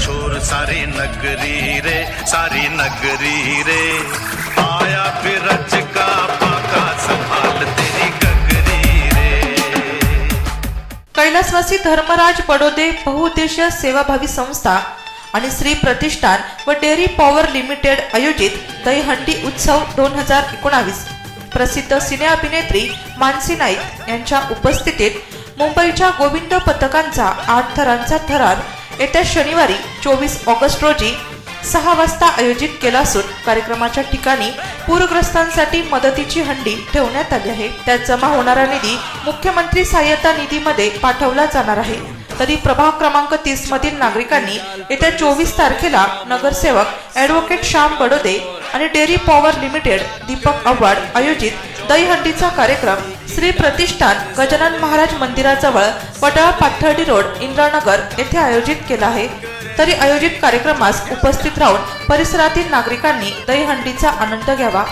शोर सारी नगरी रे सारी नगरी रे। आया फिर रच का पाका संभाल तेरी गगरी रे। कैलासवासी धर्मराज बडोदे बहुउद्देशीय सेवाभावी संस्था आणि श्री प्रतिष्ठान व डेअरी पॉवर लिमिटेड आयोजित दहीहंडी उत्सव दोन हजार एकोणावीस. प्रसिद्ध सिने अभिनेत्री मानसी नाईक यांच्या उपस्थितीत मुंबईच्या गोविंद पथकांचा आठ थरांचा थरार येत्या शनिवारी चोवीस ऑगस्ट रोजी सहा वाजता आयोजित केला असून कार्यक्रमाच्या ठिकाणी पूरग्रस्तांसाठी मदतीची हंडी ठेवण्यात आली आहे. त्यात जमा होणारा निधी मुख्यमंत्री सहाय्यता निधीमध्ये पाठवला जाणार आहे. तरी प्रभाग क्रमांक तीस मधील नागरिकांनी येत्या चोवीस तारखेला नगरसेवक ॲडव्होकेट श्याम बडोदे आणि dairy power limited Deepak Awhad आयोजित दहीहंडीचा कार्यक्रम श्री प्रतिष्ठान गजानन महाराज मंदिराजवळ वडाळ पाथर्डी रोड इंद्रानगर येथे आयोजित केला आहे. तरी आयोजित कार्यक्रमास उपस्थित राहून परिसरातील नागरिकांनी दहीहंडीचा आनंद घ्यावा.